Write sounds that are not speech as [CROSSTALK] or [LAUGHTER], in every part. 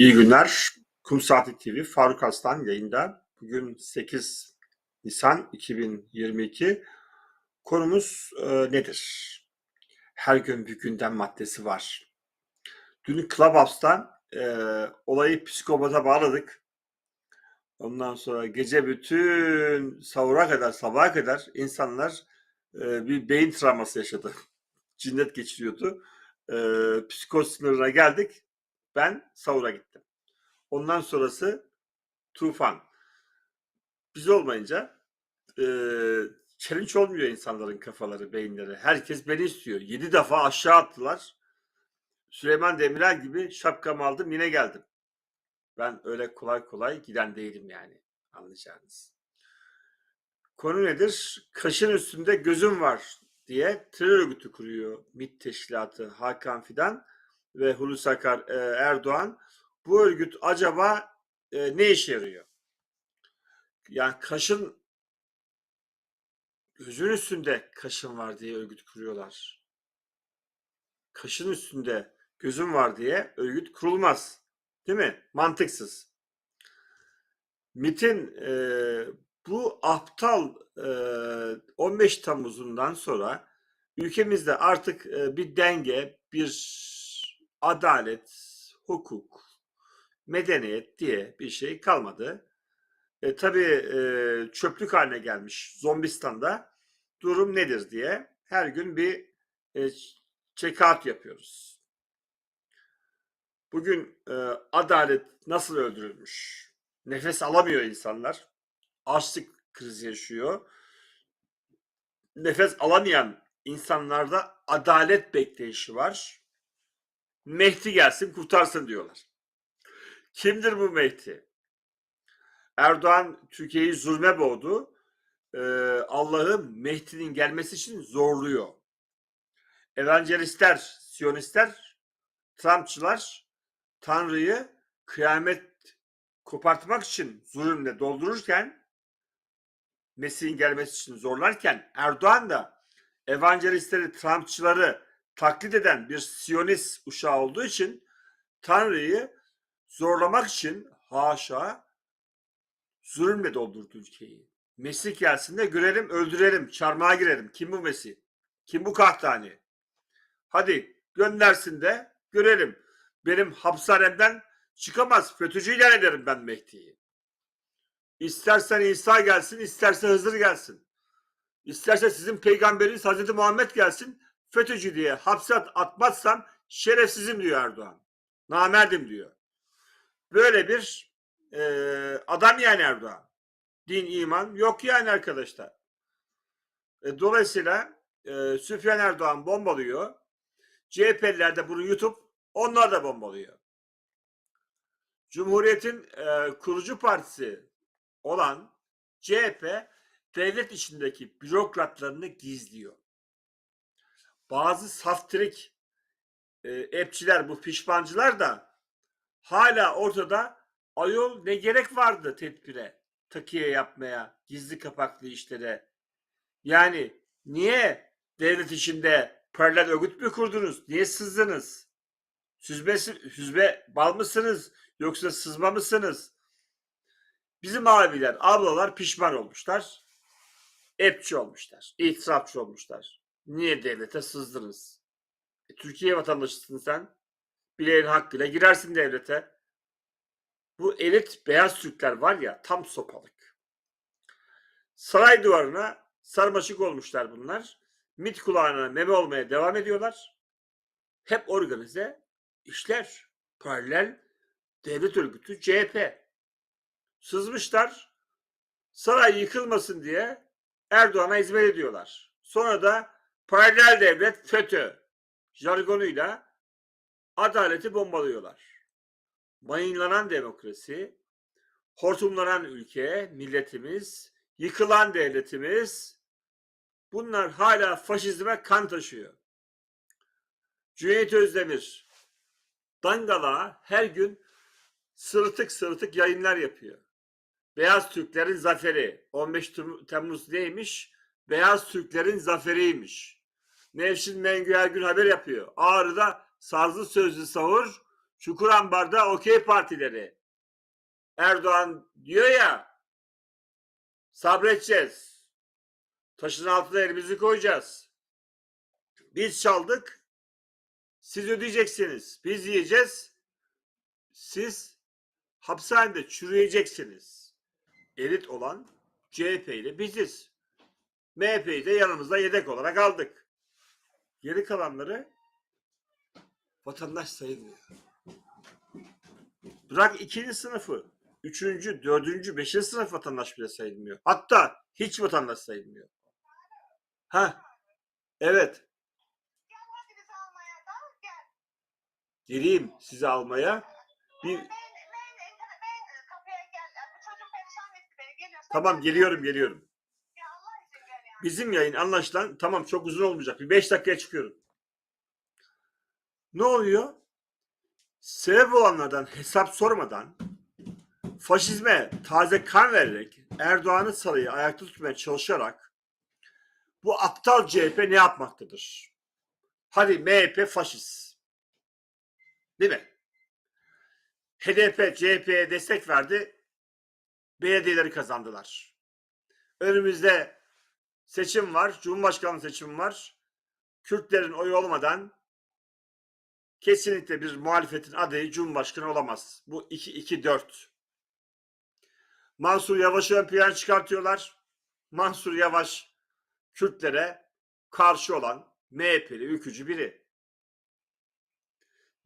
İyi günler. Kum Saati TV Faruk Aslan yayında. Bugün 8 Nisan 2022. Konumuz e, nedir? Her gün bir gündem maddesi var. Dün Clubhouse'dan e, olayı psikopata bağladık. Ondan sonra gece bütün sahura kadar, sabaha kadar insanlar e, bir beyin travması yaşadı. [LAUGHS] Cinnet geçiriyordu. E, psikoz sınırına geldik. Ben sahura gittim. Ondan sonrası tufan. Biz olmayınca e, challenge olmuyor insanların kafaları, beyinleri. Herkes beni istiyor. Yedi defa aşağı attılar. Süleyman Demirel gibi şapkamı aldım yine geldim. Ben öyle kolay kolay giden değilim yani anlayacağınız. Konu nedir? Kaşın üstünde gözüm var diye terör örgütü kuruyor MİT Teşkilatı Hakan Fidan ve Hulusi Akar e, Erdoğan. Bu örgüt acaba e, ne işe yarıyor? Yani kaşın gözün üstünde kaşın var diye örgüt kuruyorlar. Kaşın üstünde gözüm var diye örgüt kurulmaz. Değil mi? Mantıksız. MIT'in e, bu aptal e, 15 Temmuz'undan sonra ülkemizde artık e, bir denge, bir adalet, hukuk, medeniyet diye bir şey kalmadı. E, tabii e, çöplük haline gelmiş Zombistan'da durum nedir diye her gün bir e, check-out yapıyoruz. Bugün e, adalet nasıl öldürülmüş? Nefes alamıyor insanlar. Açlık krizi yaşıyor. Nefes alamayan insanlarda adalet bekleyişi var. Mehdi gelsin kurtarsın diyorlar. Kimdir bu Mehdi? Erdoğan Türkiye'yi zulme boğdu. Ee, Allah'ı Mehdi'nin gelmesi için zorluyor. Evangelistler, Siyonistler, Trumpçılar Tanrı'yı kıyamet kopartmak için zulümle doldururken Mesih'in gelmesi için zorlarken Erdoğan da evangelistleri, Trumpçıları taklit eden bir Siyonist uşağı olduğu için Tanrı'yı zorlamak için haşa zulümle doldurdu ülkeyi. Mesih gelsin de görelim, öldürelim, çarmıha girelim. Kim bu Mesih? Kim bu kahtani? Hadi göndersin de görelim. Benim hapishanemden çıkamaz. FETÖ'cü ilan ederim ben Mehdi'yi. İstersen İsa gelsin, isterse Hızır gelsin. İsterse sizin peygamberiniz Hazreti Muhammed gelsin. FETÖ'cü diye hapse atmazsam şerefsizim diyor Erdoğan. Namerdim diyor. Böyle bir e, adam yani Erdoğan. Din, iman yok yani arkadaşlar. E, dolayısıyla e, Süfyan Erdoğan bombalıyor. CHP'liler de bunu yutup onlar da bombalıyor. Cumhuriyet'in e, kurucu partisi olan CHP devlet içindeki bürokratlarını gizliyor. Bazı saftirik e, epçiler, bu pişmancılar da hala ortada ayol ne gerek vardı tedbire, takiye yapmaya, gizli kapaklı işlere. Yani niye devlet içinde paralel örgüt mü kurdunuz? Niye sızdınız? Süzme, süzme bal mısınız? Yoksa sızma mısınız? Bizim abiler, ablalar pişman olmuşlar. Epçi olmuşlar. itirafçı olmuşlar. Niye devlete sızdınız? E, Türkiye vatandaşısın sen. Bileğin hakkıyla girersin devlete. Bu elit beyaz Türkler var ya tam sopalık. Saray duvarına sarmaşık olmuşlar bunlar. MIT kulağına meme olmaya devam ediyorlar. Hep organize işler. Paralel devlet örgütü CHP. Sızmışlar. Saray yıkılmasın diye Erdoğan'a hizmet ediyorlar. Sonra da paralel devlet FETÖ jargonuyla adaleti bombalıyorlar. Mayınlanan demokrasi, hortumlanan ülke, milletimiz, yıkılan devletimiz bunlar hala faşizme kan taşıyor. Cüneyt Özdemir Dangala her gün sırıtık sırıtık yayınlar yapıyor. Beyaz Türklerin zaferi. 15 Temmuz neymiş? Beyaz Türklerin zaferiymiş. Nevşin Mengü her gün haber yapıyor. Ağrı'da sazlı sözlü savur Çukurambar'da okey partileri. Erdoğan diyor ya sabredeceğiz. Taşın altına elimizi koyacağız. Biz çaldık. Siz ödeyeceksiniz. Biz yiyeceğiz. Siz hapishanede çürüyeceksiniz. Elit olan CHP ile biziz. MHP'yi de yanımızda yedek olarak aldık. Geri kalanları vatandaş sayılmıyor. Bırak ikinci sınıfı, üçüncü, dördüncü, beşinci sınıf vatandaş bile sayılmıyor. Hatta hiç vatandaş sayılmıyor. Ha, evet. Geleyim sizi almaya. Bir, tamam gel. geliyorum geliyorum. Ya Allah için gel ya. Bizim yayın anlaşılan tamam çok uzun olmayacak. Bir beş dakikaya çıkıyorum. Ne oluyor? Sebep olanlardan hesap sormadan faşizme taze kan vererek Erdoğan'ın sarayı ayakta tutmaya çalışarak bu aptal CHP ne yapmaktadır? Hadi MHP faşist. Değil mi? HDP CHP'ye destek verdi. Belediyeleri kazandılar. Önümüzde seçim var. Cumhurbaşkanlığı seçimi var. Kürtlerin oyu olmadan kesinlikle bir muhalefetin adayı Cumhurbaşkanı olamaz. Bu 2-2-4. Mansur Yavaş'ı ön plana çıkartıyorlar. Mansur Yavaş Kürtlere karşı olan MHP'li ülkücü biri.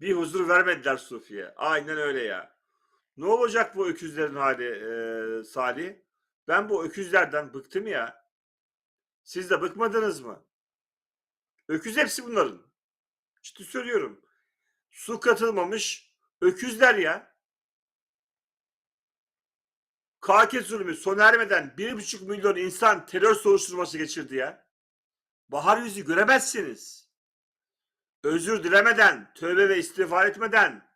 Bir huzur vermediler Sufi'ye. Aynen öyle ya. Ne olacak bu öküzlerin hali e, Salih? Ben bu öküzlerden bıktım ya. Siz de bıkmadınız mı? Öküz hepsi bunların. Ciddi söylüyorum. Su katılmamış öküzler ya. KK zulmü sona ermeden bir buçuk milyon insan terör soruşturması geçirdi ya. Bahar yüzü göremezsiniz. Özür dilemeden, tövbe ve istiğfar etmeden,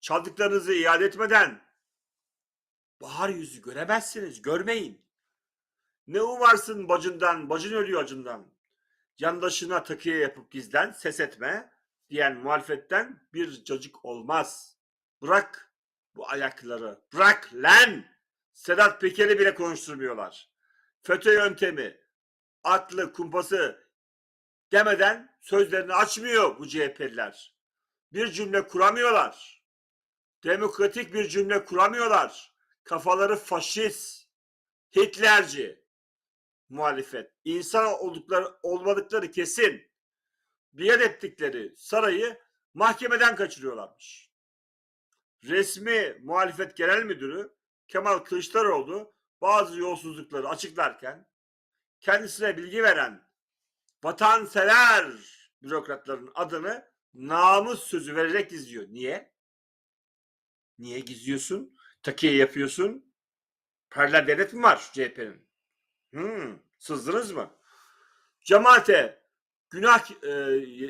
çaldıklarınızı iade etmeden bahar yüzü göremezsiniz, görmeyin. Ne umarsın bacından, bacın ölüyor acından. Yandaşına takıya yapıp gizlen, ses etme diyen muhalefetten bir cacık olmaz. Bırak bu ayakları, bırak lan! Sedat Peker'i bile konuşturmuyorlar. FETÖ yöntemi, aklı, kumpası demeden sözlerini açmıyor bu CHP'liler. Bir cümle kuramıyorlar. Demokratik bir cümle kuramıyorlar. Kafaları faşist, Hitlerci muhalefet. İnsan oldukları, olmadıkları kesin. Biat ettikleri sarayı mahkemeden kaçırıyorlarmış. Resmi muhalefet genel müdürü Kemal Kılıçdaroğlu bazı yolsuzlukları açıklarken kendisine bilgi veren vatansever bürokratların adını namus sözü vererek gizliyor. Niye? Niye gizliyorsun? Takiye yapıyorsun. Paralel devlet mi var CHP'nin? Hmm, sızdınız mı? Cemaate günah e,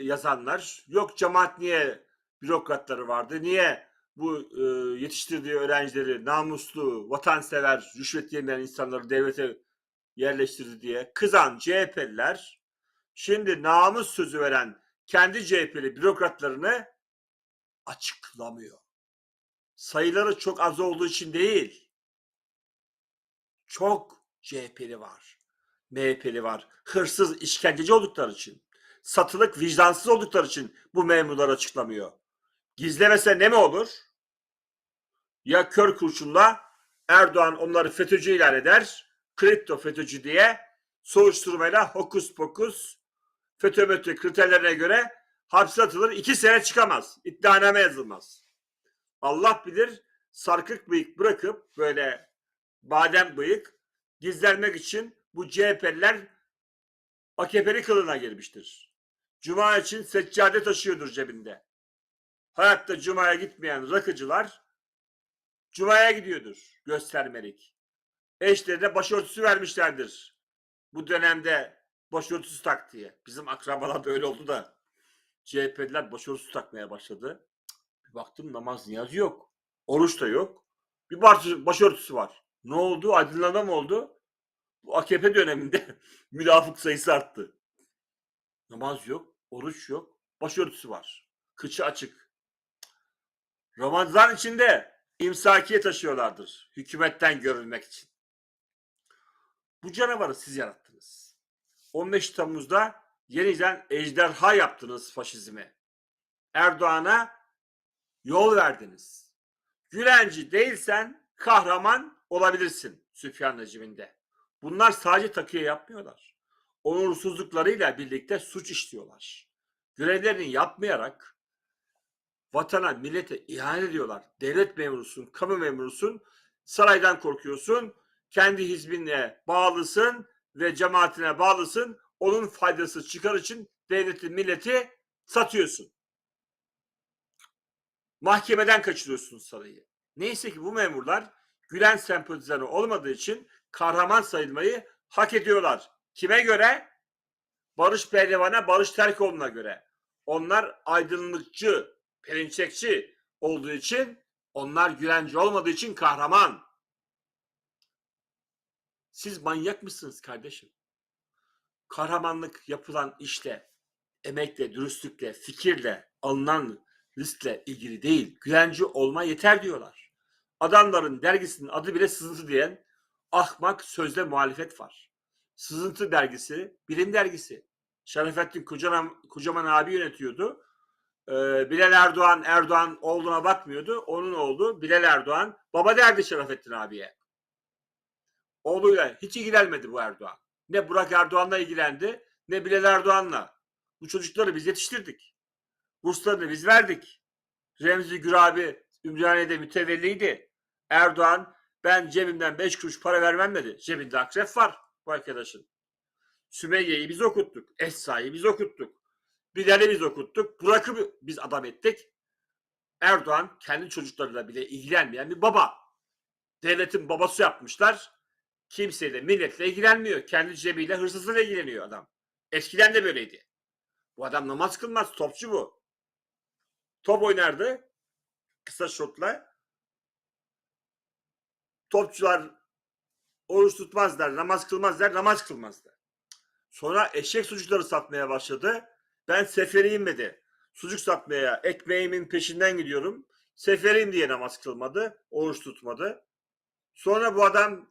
yazanlar, yok cemaat niye bürokratları vardı, niye bu e, yetiştirdiği öğrencileri namuslu, vatansever, rüşvet yemeyen insanları devlete yerleştirdi diye kızan CHP'liler şimdi namus sözü veren kendi CHP'li bürokratlarını açıklamıyor. Sayıları çok az olduğu için değil. Çok CHP'li var. MHP'li var. Hırsız, işkenceci oldukları için. Satılık, vicdansız oldukları için bu memurlar açıklamıyor. Gizlemese ne mi olur? Ya kör kurşunla Erdoğan onları FETÖ'cü ilan eder, kripto FETÖ'cü diye soruşturmayla hokus pokus FETÖ METÖ kriterlerine göre hapse atılır, iki sene çıkamaz. İddianame yazılmaz. Allah bilir sarkık bıyık bırakıp böyle badem bıyık gizlenmek için bu CHP'liler AKP'li kılığına girmiştir. Cuma için seccade taşıyordur cebinde. Hayatta Cuma'ya gitmeyen rakıcılar Cuma'ya gidiyordur göstermelik. Eşlerine başörtüsü vermişlerdir. Bu dönemde başörtüsü tak diye. Bizim akrabalar da öyle oldu da CHP'liler başörtüsü takmaya başladı. Bir baktım namaz niyaz yok. Oruç da yok. Bir baş- başörtüsü var. Ne oldu? Aydınlanma mı oldu? Bu AKP döneminde [LAUGHS] münafık sayısı arttı. Namaz yok, oruç yok, başörtüsü var. Kıçı açık. Ramazan içinde imsakiye taşıyorlardır hükümetten görülmek için. Bu canavarı siz yarattınız. 15 Temmuz'da yeniden ejderha yaptınız faşizme. Erdoğan'a yol verdiniz. Gülenci değilsen kahraman olabilirsin Süfyan rejiminde. Bunlar sadece takıya yapmıyorlar. Onursuzluklarıyla birlikte suç işliyorlar. Görevlerini yapmayarak vatana, millete ihanet ediyorlar. Devlet memurusun, kamu memurusun, saraydan korkuyorsun, kendi hizbine bağlısın ve cemaatine bağlısın. Onun faydası çıkar için devleti, milleti satıyorsun. Mahkemeden kaçırıyorsun sarayı. Neyse ki bu memurlar Gülen sempatizanı olmadığı için kahraman sayılmayı hak ediyorlar. Kime göre? Barış Pehlivan'a, Barış Terkoğlu'na göre. Onlar aydınlıkçı, perinçekçi olduğu için, onlar Gülenci olmadığı için kahraman. Siz manyak mısınız kardeşim? Kahramanlık yapılan işte emekle, dürüstlükle, fikirle, alınan riskle ilgili değil. Gülenci olma yeter diyorlar. Adamların dergisinin adı bile sızıntı diyen ahmak sözde muhalefet var. Sızıntı dergisi, bilim dergisi. Şerefettin Kocaman, Kocaman abi yönetiyordu. Ee, Bilal Erdoğan, Erdoğan oğluna bakmıyordu. Onun oğlu Bilal Erdoğan baba derdi Şerefettin abiye. Oğluyla hiç ilgilenmedi bu Erdoğan. Ne Burak Erdoğan'la ilgilendi ne Bilal Erdoğan'la. Bu çocukları biz yetiştirdik. Burslarını biz verdik. Remzi Gürabi Ümraniye'de mütevelliydi. Erdoğan ben cebimden beş kuruş para vermem dedi. Cebinde akrep var bu arkadaşın. Sümeyye'yi biz okuttuk. Esra'yı biz okuttuk. Bilal'i biz okuttuk. Burak'ı biz adam ettik. Erdoğan kendi çocuklarıyla bile ilgilenmeyen bir baba. Devletin babası yapmışlar. Kimseyle milletle ilgilenmiyor. Kendi cebiyle hırsızla ilgileniyor adam. Eskiden de böyleydi. Bu adam namaz kılmaz. Topçu bu. Top oynardı. Kısa şutla. Topçular oruç tutmazlar, namaz kılmazlar, namaz kılmazlar. Sonra eşek sucukları satmaya başladı. Ben seferiyim dedi. Sucuk satmaya ekmeğimin peşinden gidiyorum. Seferiyim diye namaz kılmadı, oruç tutmadı. Sonra bu adam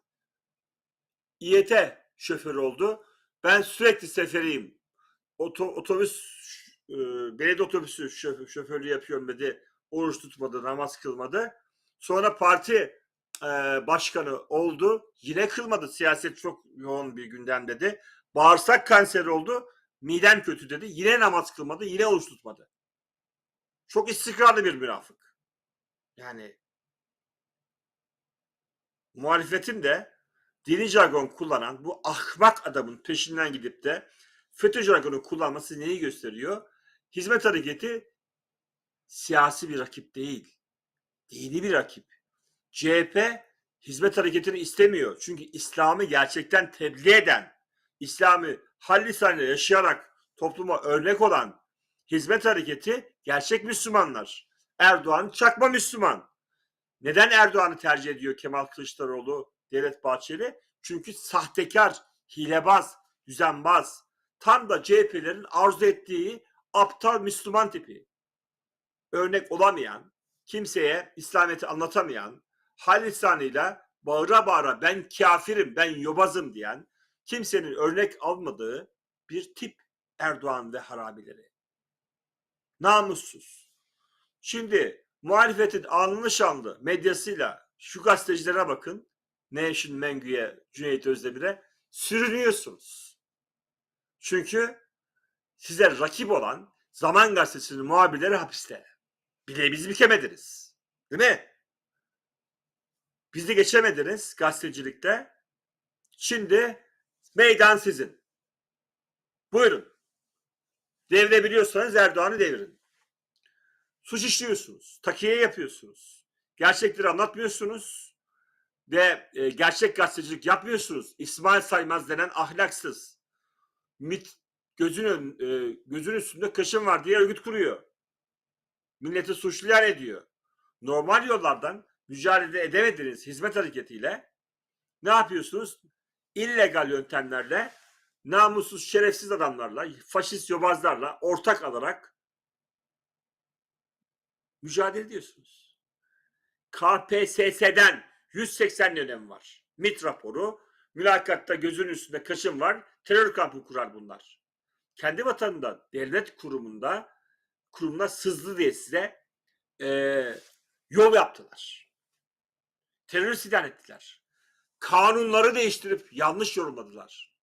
İET şoförü oldu. Ben sürekli seferiyim. Oto, otobüs e, belediye otobüsü şoför, şoförlüğü yapıyorum dedi. Oruç tutmadı, namaz kılmadı. Sonra parti e, başkanı oldu. Yine kılmadı. Siyaset çok yoğun bir gündem dedi. Bağırsak kanseri oldu. Midem kötü dedi. Yine namaz kılmadı. Yine oruç tutmadı. Çok istikrarlı bir münafık. Yani muhalefetin de dini jargon kullanan bu ahmak adamın peşinden gidip de FETÖ jargonu kullanması neyi gösteriyor? Hizmet hareketi siyasi bir rakip değil. Dini bir rakip. CHP hizmet hareketini istemiyor. Çünkü İslam'ı gerçekten tebliğ eden, İslam'ı hallisanıyla yaşayarak topluma örnek olan hizmet hareketi gerçek Müslümanlar. Erdoğan çakma Müslüman. Neden Erdoğan'ı tercih ediyor Kemal Kılıçdaroğlu, Devlet Bahçeli? Çünkü sahtekar, hilebaz, düzenbaz. Tam da CHP'lerin arzu ettiği aptal Müslüman tipi. Örnek olamayan, kimseye İslamiyet'i anlatamayan, hal lisanıyla bağıra bağıra ben kafirim, ben yobazım diyen, kimsenin örnek almadığı bir tip Erdoğan ve harabileri. Namussuz. Şimdi muhalefetin alnı şanlı medyasıyla şu gazetecilere bakın. Nation Mengü'ye, Cüneyt Özdemir'e sürünüyorsunuz. Çünkü size rakip olan Zaman Gazetesi'nin muhabirleri hapiste. Bileğimizi bükemediniz. Değil mi? Bizi geçemediniz gazetecilikte. Şimdi meydan sizin. Buyurun. Devirebiliyorsanız Erdoğan'ı devirin. Suç işliyorsunuz. Takiye yapıyorsunuz. Gerçekleri anlatmıyorsunuz. Ve e, gerçek gazetecilik yapmıyorsunuz. İsmail Saymaz denen ahlaksız. MIT gözünün e, gözün üstünde kaşın var diye örgüt kuruyor. Milleti suçlular ediyor. Normal yollardan mücadele edemediniz hizmet hareketiyle. Ne yapıyorsunuz? İllegal yöntemlerle, namussuz, şerefsiz adamlarla, faşist yobazlarla ortak alarak mücadele ediyorsunuz. KPSS'den 180 önemi var. MIT raporu, mülakatta gözün üstünde kaşın var, terör kampı kurar bunlar. Kendi vatanında, devlet kurumunda, kurumuna sızdı diye size eee, yol yaptılar. Terörist ilan ettiler. Kanunları değiştirip yanlış yorumladılar.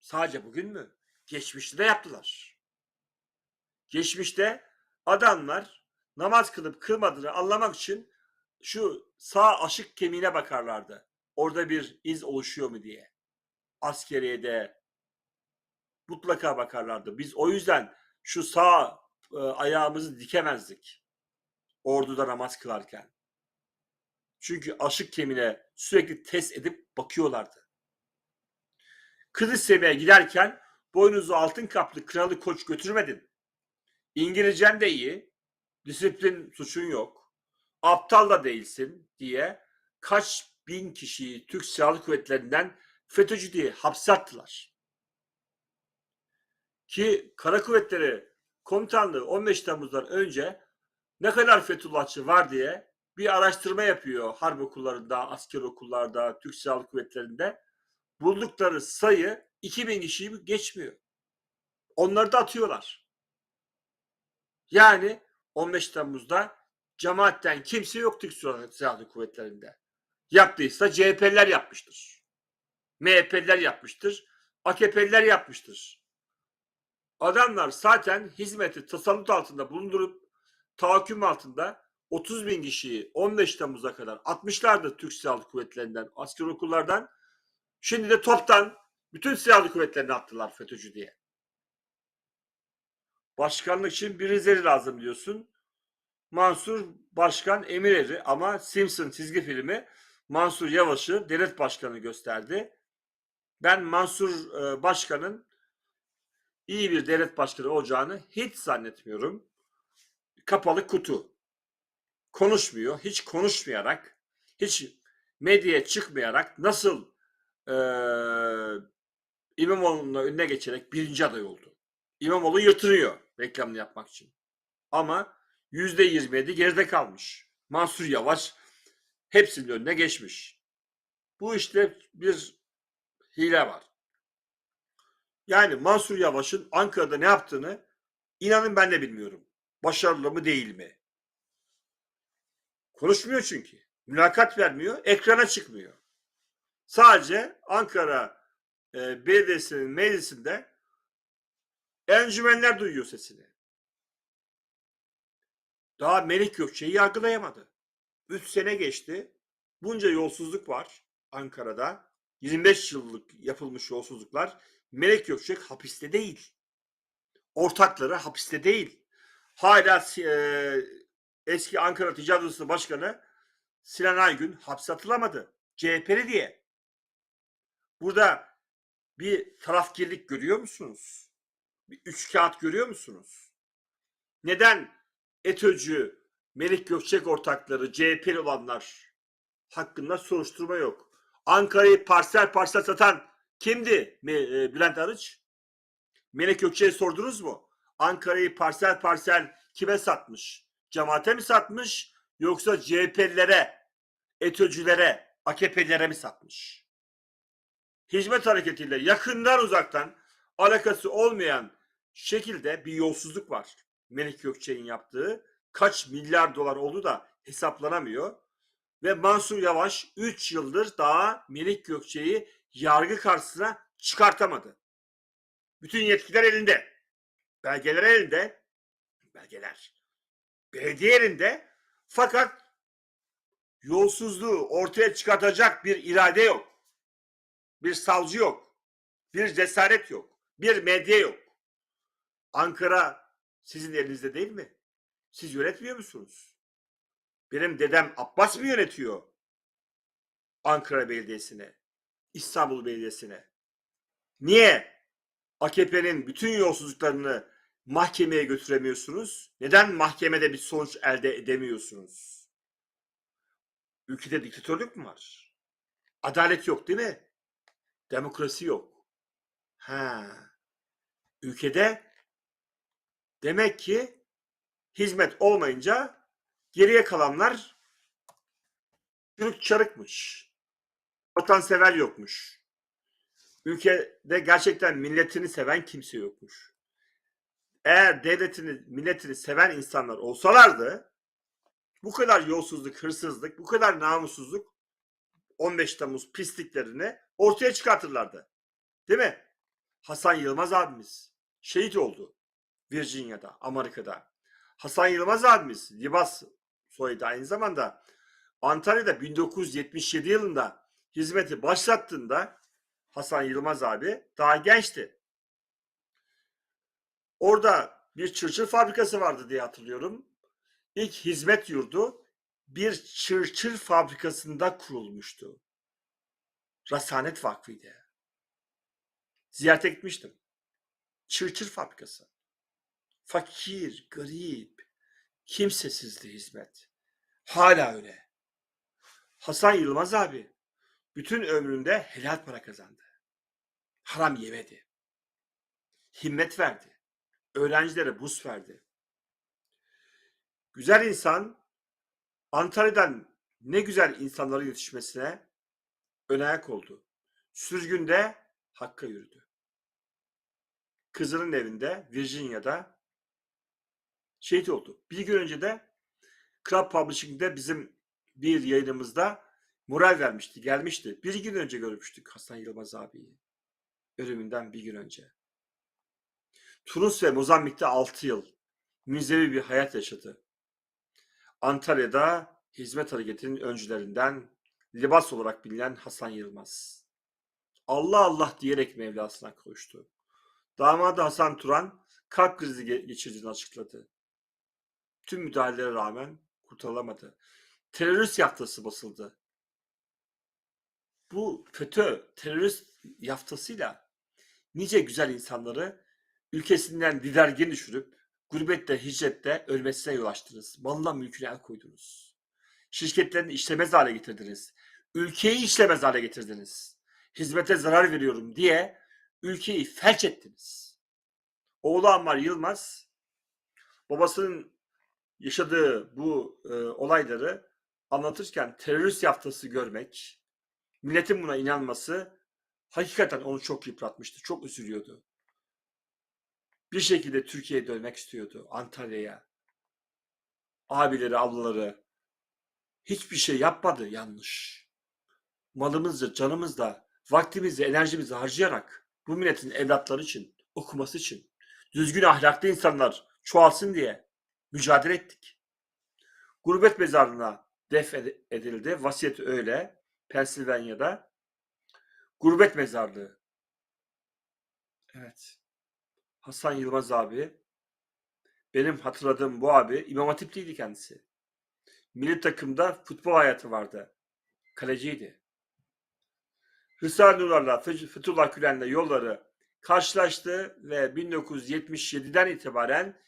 Sadece bugün mü? Geçmişte de yaptılar. Geçmişte adamlar namaz kılıp kılmadığını anlamak için şu sağ aşık kemiğine bakarlardı. Orada bir iz oluşuyor mu diye. Askeriyede mutlaka bakarlardı. Biz o yüzden şu sağ e, ayağımızı dikemezdik. Orduda namaz kılarken. Çünkü aşık kemiğine sürekli test edip bakıyorlardı. Kız istemeye giderken boynuzu altın kaplı kralı koç götürmedin. İngilizcen de iyi, disiplin suçun yok, aptal da değilsin diye kaç bin kişiyi Türk Silahlı Kuvvetleri'nden FETÖ'cü diye hapse attılar. Ki Kara Kuvvetleri Komutanlığı 15 Temmuz'dan önce ne kadar Fethullahçı var diye bir araştırma yapıyor harp okullarında, asker okullarda, Türk Silahlı Kuvvetleri'nde. Buldukları sayı 2000 kişiyi geçmiyor. Onları da atıyorlar. Yani 15 Temmuz'da cemaatten kimse yok Türk Silahlı Kuvvetleri'nde. Yaptıysa CHP'liler yapmıştır. MHP'liler yapmıştır. AKP'liler yapmıştır. Adamlar zaten hizmeti tasallut altında bulundurup tahakküm altında 30 bin kişiyi 15 Temmuz'a kadar atmışlardı Türk Silahlı Kuvvetleri'nden, asker okullardan. Şimdi de toptan bütün silahlı kuvvetlerini attılar FETÖ'cü diye. Başkanlık için bir Rizeli lazım diyorsun. Mansur Başkan Emireri ama Simpson çizgi filmi Mansur Yavaş'ı devlet başkanı gösterdi. Ben Mansur e, Başkan'ın iyi bir devlet başkanı olacağını hiç zannetmiyorum. Kapalı kutu. Konuşmuyor, hiç konuşmayarak, hiç medyaya çıkmayarak nasıl e, İmamoğlu'nun önüne geçerek birinci aday oldu. İmamoğlu yırtınıyor reklamını yapmak için. Ama yüzde yirmi geride kalmış. Mansur Yavaş hepsinin önüne geçmiş. Bu işte bir hile var. Yani Mansur Yavaş'ın Ankara'da ne yaptığını inanın ben de bilmiyorum. Başarılı mı değil mi? Konuşmuyor çünkü. Mülakat vermiyor, ekrana çıkmıyor. Sadece Ankara e, Belediyesi'nin meclisinde encümenler duyuyor sesini. Daha Melik Gökçe'yi yargılayamadı. 3 sene geçti. Bunca yolsuzluk var Ankara'da. 25 yıllık yapılmış yolsuzluklar. Melek Gökçek hapiste değil. Ortakları hapiste değil. Hala e, eski Ankara Ticaret Odası Başkanı Sinan Aygün hapse atılamadı. CHP'li diye. Burada bir tarafkirlik görüyor musunuz? Bir üç kağıt görüyor musunuz? Neden ETÖ'cü, Melik Gökçek ortakları, CHP'li olanlar hakkında soruşturma yok? Ankara'yı parsel parsel satan kimdi e, Bülent Arıç? Melek Gökçe'ye sordunuz mu? Ankara'yı parsel parsel kime satmış? Cemaate mi satmış yoksa CHP'lilere, ETÖ'cülere, AKP'lilere mi satmış? Hizmet hareketiyle yakından uzaktan alakası olmayan şekilde bir yolsuzluk var. Melik Gökçe'nin yaptığı kaç milyar dolar oldu da hesaplanamıyor. Ve Mansur Yavaş 3 yıldır daha Melik Gökçe'yi yargı karşısına çıkartamadı. Bütün yetkiler elinde. Belgeler elinde. Belgeler. Belediye elinde. Fakat yolsuzluğu ortaya çıkartacak bir irade yok. Bir savcı yok. Bir cesaret yok. Bir medya yok. Ankara sizin elinizde değil mi? Siz yönetmiyor musunuz? Benim dedem Abbas mı yönetiyor? Ankara Belediyesi'ne, İstanbul Belediyesi'ne. Niye AKP'nin bütün yolsuzluklarını mahkemeye götüremiyorsunuz? Neden mahkemede bir sonuç elde edemiyorsunuz? Ülkede diktatörlük mü var? Adalet yok değil mi? Demokrasi yok. Ha. Ülkede demek ki hizmet olmayınca geriye kalanlar çürük çarıkmış. Vatansever yokmuş. Ülkede gerçekten milletini seven kimse yokmuş. Eğer devletini, milletini seven insanlar olsalardı bu kadar yolsuzluk, hırsızlık, bu kadar namussuzluk 15 Temmuz pisliklerini ortaya çıkartırlardı. Değil mi? Hasan Yılmaz abimiz şehit oldu. Virginia'da, Amerika'da. Hasan Yılmaz abimiz Libas soyadı aynı zamanda Antalya'da 1977 yılında hizmeti başlattığında Hasan Yılmaz abi daha gençti. Orada bir çırçır fabrikası vardı diye hatırlıyorum. İlk hizmet yurdu bir çırçır fabrikasında kurulmuştu. Rasanet Vakfı'ydı. Ziyarete gitmiştim. Çırçır fabrikası. Fakir, garip, kimsesizdi hizmet. Hala öyle. Hasan Yılmaz abi bütün ömründe helal para kazandı. Haram yemedi. Himmet verdi. Öğrencilere burs verdi. Güzel insan Antalya'dan ne güzel insanların yetişmesine ön ayak oldu. Sürgünde Hakk'a yürüdü. Kızının evinde Virginia'da şehit oldu. Bir gün önce de Club Publishing'de bizim bir yayınımızda moral vermişti, gelmişti. Bir gün önce görmüştük Hasan Yılmaz abiyi. Ölümünden bir gün önce. Tunus ve Mozambik'te 6 yıl müzevi bir hayat yaşadı. Antalya'da hizmet hareketinin öncülerinden libas olarak bilinen Hasan Yılmaz. Allah Allah diyerek Mevlasına kavuştu. Damadı Hasan Turan kalp krizi ge- geçirdiğini açıkladı. Tüm müdahalelere rağmen kurtarılamadı. Terörist yaftası basıldı. Bu FETÖ terörist yaftasıyla nice güzel insanları ülkesinden didergin düşürüp gurbette, hicrette ölmesine yol açtınız. Malına mülküne el koydunuz. Şirketlerini işlemez hale getirdiniz. Ülkeyi işlemez hale getirdiniz. Hizmete zarar veriyorum diye ülkeyi felç ettiniz. Oğlu Ammar Yılmaz babasının yaşadığı bu e, olayları anlatırken terörist yaftası görmek, milletin buna inanması hakikaten onu çok yıpratmıştı. Çok üzülüyordu. Bir şekilde Türkiye'ye dönmek istiyordu. Antalya'ya. Abileri, ablaları. Hiçbir şey yapmadı yanlış. Malımızla, canımızla, vaktimizi, enerjimizi harcayarak bu milletin evlatları için, okuması için, düzgün ahlaklı insanlar çoğalsın diye mücadele ettik. Gurbet mezarlığına def ed- edildi. Vasiyeti öyle. Pensilvanya'da. Gurbet mezarlığı. Evet. Hasan Yılmaz abi. Benim hatırladığım bu abi İmam Hatipliydi kendisi. Milli takımda futbol hayatı vardı. Kaleciydi. Hüsar Nurlar'la Fe- Fethullah Gülen'le yolları karşılaştı ve 1977'den itibaren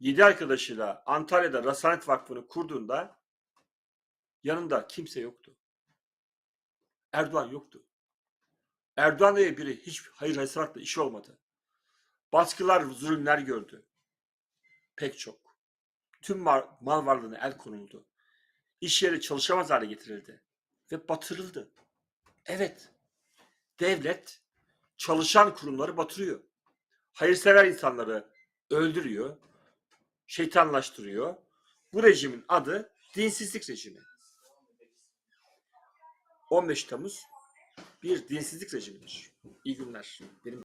7 arkadaşıyla Antalya'da Rasanet Vakfı'nı kurduğunda yanında kimse yoktu. Erdoğan yoktu. Erdoğan diye biri hiç hayır hasenatla işi olmadı. Baskılar, zulümler gördü. Pek çok. Tüm mal varlığına el konuldu. İş yeri çalışamaz hale getirildi. Ve batırıldı. Evet. Devlet çalışan kurumları batırıyor. Hayırsever insanları öldürüyor. Şeytanlaştırıyor. Bu rejimin adı dinsizlik rejimi. 15 Temmuz bir dinsizlik rejimidir. İyi günler. Benim